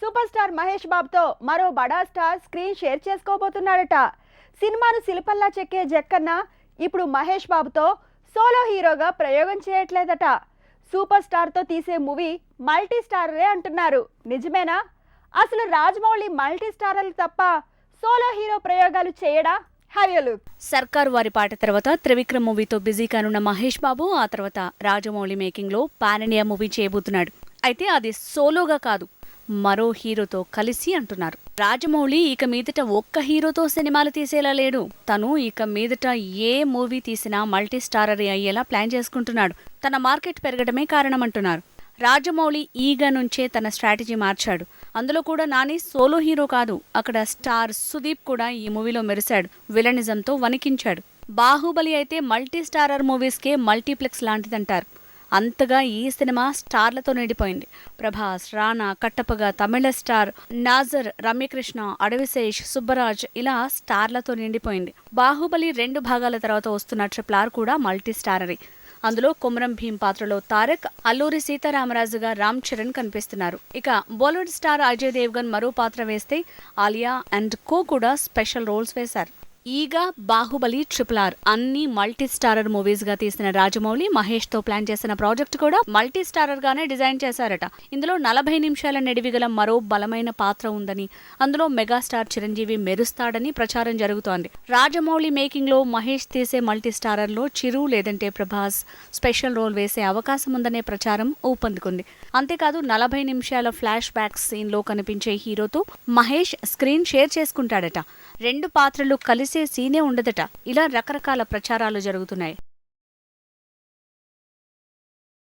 Super star Mahesh బాబుతో మరో బడా స్టార్ స్క్రీన్ షేర్ చేసుకోబోతున్నాడట. సినిమాను శిల్పంలా చెక్కే జక్కన్న ఇప్పుడు మహేష్ బాబుతో సోలో హీరోగా ప్రయోగం చేయట్లేదట. సూపర్ స్టార్తో తీసే మూవీ మల్టీ స్టారరే అంటున్నారు. నిజమేనా? అసలు రాజమౌళి మల్టీ స్టారర్లు తప్ప సోలో హీరో ప్రయోగాలు చేయడా? సర్కార్ వారి పాట తర్వాత త్రివిక్రమ్ మూవీతో బిజీ కానున్న మహేష్ బాబు ఆ తర్వాత రాజమౌళి మేకింగ్లో పాన్ ఇండియా మూవీ చేయబోతున్నాడు. అయితే అది సోలోగా కాదు. మరో హీరోతో కలిసి అంటున్నారు. రాజమౌళి ఇక మీదట ఒక్క హీరోతో సినిమాలు తీసేలా లేడు. తను ఇక మీదట ఏ మూవీ తీసినా మల్టీ స్టారర్ అయ్యేలా ప్లాన్ చేసుకుంటున్నాడు. తన మార్కెట్ పెరగడమే కారణమంటున్నారు. రాజమౌళి ఈగ నుంచే తన స్ట్రాటజీ మార్చాడు. అందులో కూడా నాని సోలో హీరో కాదు అక్కడ స్టార్ సుదీప్ కూడా ఈ మూవీలో మెరిశాడు. విలనిజంతో వణికించాడు. బాహుబలి అయితే మల్టీ స్టారర్ మూవీస్కే మల్టీప్లెక్స్ లాంటిదంటారు. అంతగా ఈ సినిమా స్టార్లతో నిండిపోయింది. ప్రభాస్ రానా కట్టపగ తమిళ స్టార్ నాజర్ రమ్యకృష్ణ అడవిశేష్ సుబ్బరాజ్ ఇలా స్టార్లతో నిండిపోయింది. బాహుబలి రెండు భాగాల తర్వాత వస్తున్న ట్రిపుల్ ఆర్ కూడా మల్టీ స్టారరీ అందులో కొమరం భీం పాత్రలో తారక్ అల్లూరి సీతారామరాజుగా రామ్ చరణ్ కనిపిస్తున్నారు. ఇక బాలీవుడ్ స్టార్ అజయ్ దేవ్గన్ మరో పాత్ర వేస్తే ఆలియా అండ్ కో కూడా స్పెషల్ రోల్స్ వేశారు. ఈగ బాహుబలి ట్రిపుల్ ఆర్ అన్ని మల్టీ స్టారర్ మూవీస్గా తీసిన రాజమౌళి మహేష్తో ప్లాన్ చేసిన ప్రాజెక్ట్ కూడా మల్టీ స్టారర్ గానే డిజైన్ చేశారట. ఇందులో నలభై నిమిషాల నిడివిగల మరో బలమైన పాత్ర ఉందని అందులో మెగాస్టార్ చిరంజీవి మెరుస్తాడని ప్రచారం జరుగుతోంది. రాజమౌళి మేకింగ్లో మహేష్ తీసే మల్టీ స్టారర్లో చిరు లేదంటే ప్రభాస్ స్పెషల్ రోల్ వేసే అవకాశం ఉందనే ప్రచారం ఊపందుకుంది. అంతేకాదు నలభై నిమిషాల ఫ్లాష్ బ్యాక్ సీన్లో కనిపించే హీరోతో మహేష్ స్క్రీన్ షేర్ చేసుకుంటాడట. రెండు పాత్రలు కలిసి సీనే ఉండదట. ఇలా రకరకాల ప్రచారాలు జరుగుతున్నాయి.